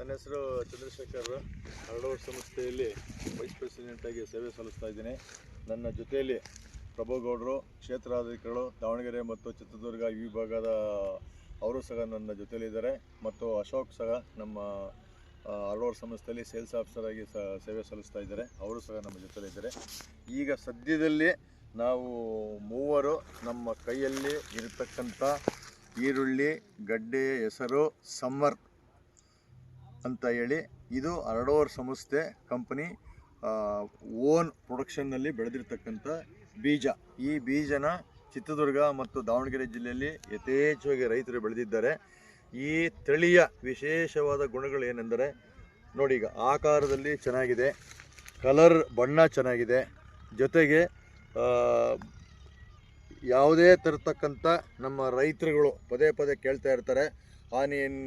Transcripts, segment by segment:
ನನ್ನ ಹೆಸರು ಚಂದ್ರಶೇಖರ್. ಹರಡೂರು ಸಂಸ್ಥೆಯಲ್ಲಿ ವೈಸ್ ಪ್ರೆಸಿಡೆಂಟಾಗಿ ಸೇವೆ ಸಲ್ಲಿಸ್ತಾ ಇದ್ದೀನಿ. ನನ್ನ ಜೊತೆಯಲ್ಲಿ ಪ್ರಭು ಗೌಡರು ಕ್ಷೇತ್ರಾಧಿಕಾರಿಗಳು ದಾವಣಗೆರೆ ಮತ್ತು ಚಿತ್ರದುರ್ಗ ವಿಭಾಗದ ಅವರು ಸಹ ನನ್ನ ಜೊತೆಯಲ್ಲಿದ್ದಾರೆ. ಮತ್ತು ಅಶೋಕ್ ಸಹ ನಮ್ಮ ಆ, ಸಂಸ್ಥೆಯಲ್ಲಿ ಸೇಲ್ಸ್ ಆಫೀಸರ್ ಆಗಿ ಸಹ ಸೇವೆ ಸಲ್ಲಿಸ್ತಾ ಇದ್ದಾರೆ. ಅವರು ಸಹ ನಮ್ಮ ಜೊತೆಯಲ್ಲಿದ್ದಾರೆ. ಈಗ ಸದ್ಯದಲ್ಲಿ ನಾವು ಮೂವರು ನಮ್ಮ ಕೈಯಲ್ಲಿ ಇರತಕ್ಕಂಥ ಈರುಳ್ಳಿ ಗಡ್ಡೆ ಹೆಸರು ಸಮ್ಮರ್ ಅಂತ ಹೇಳಿ ಇದು ಅರಡೋರ್ ಸಂಸ್ಥೆ ಕಂಪನಿ ಓನ್ ಪ್ರೊಡಕ್ಷನ್ನಲ್ಲಿ ಬೆಳೆದಿರ್ತಕ್ಕಂಥ ಬೀಜ. ಈ ಬೀಜನ ಚಿತ್ರದುರ್ಗ ಮತ್ತು ದಾವಣಗೆರೆ ಜಿಲ್ಲೆಯಲ್ಲಿ ಯಥೇಚ್ಛವಾಗಿ ರೈತರು ಬೆಳೆದಿದ್ದಾರೆ. ಈ ತಳಿಯ ವಿಶೇಷವಾದ ಗುಣಗಳು ಏನೆಂದರೆ, ನೋಡಿ ಈಗ ಆಕಾರದಲ್ಲಿ ಚೆನ್ನಾಗಿದೆ, ಕಲರ್ ಬಣ್ಣ ಚೆನ್ನಾಗಿದೆ, ಜೊತೆಗೆ ಯಾವುದೇ ತರತಕ್ಕಂಥ ನಮ್ಮ ರೈತರುಗಳು ಪದೇ ಪದೇ ಕೇಳ್ತಾ ಇರ್ತಾರೆ ಆನಿಯನ್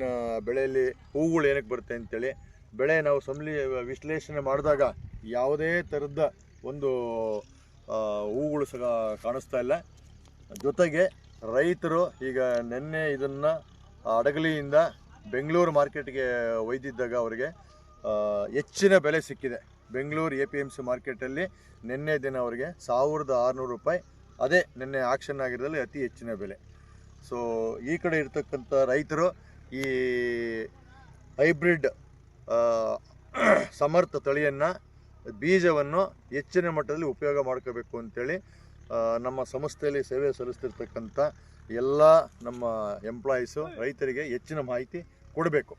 ಬೆಳೆಯಲ್ಲಿ ಹೂಗಳು ಏನಕ್ಕೆ ಬರುತ್ತೆ ಅಂತೇಳಿ, ಬೆಳೆ ನಾವು ಸಂಲಿ, ವಿಶ್ಲೇಷಣೆ ಮಾಡಿದಾಗ ಯಾವುದೇ ಥರದ ಒಂದು ಹೂಗಳು ಸಹ ಕಾಣಿಸ್ತಾ ಇಲ್ಲ. ಜೊತೆಗೆ ರೈತರು ಈಗ ನಿನ್ನೆ ಇದನ್ನು ಅಡಗಲಿಯಿಂದ ಬೆಂಗಳೂರು ಮಾರ್ಕೆಟ್ಗೆ ಒಯ್ದಿದ್ದಾಗ ಅವರಿಗೆ ಹೆಚ್ಚಿನ ಬೆಲೆ ಸಿಕ್ಕಿದೆ. Bengaluru A P M C ಮಾರ್ಕೆಟಲ್ಲಿ ನಿನ್ನೆ ದಿನ ಅವರಿಗೆ ಸಾವಿರದ ಆರುನೂರು ರೂಪಾಯಿ, ಅದೇ ನಿನ್ನೆ ಆಕ್ಷನ್ ಆಗಿರೋದ್ರಲ್ಲಿ ಅತಿ ಹೆಚ್ಚಿನ ಬೆಲೆ. ಸೊ ಈ ಕಡೆ ಇರ್ತಕ್ಕಂಥ ರೈತರು ಈ ಹೈಬ್ರಿಡ್ ಸಮರ್ಥ ತಳಿಯನ್ನು ಬೀಜವನ್ನು ಹೆಚ್ಚಿನ ಮಟ್ಟದಲ್ಲಿ ಉಪಯೋಗ ಮಾಡ್ಕೋಬೇಕು ಅಂತೇಳಿ ಆ, ನಮ್ಮ ಸಂಸ್ಥೆಯಲ್ಲಿ ಸೇವೆ ಸಲ್ಲಿಸ್ತಿರ್ತಕ್ಕಂಥ ಎಲ್ಲ ನಮ್ಮ ಎಂಪ್ಲಾಯೀಸು ರೈತರಿಗೆ ಹೆಚ್ಚಿನ ಮಾಹಿತಿ ಕೊಡಬೇಕು.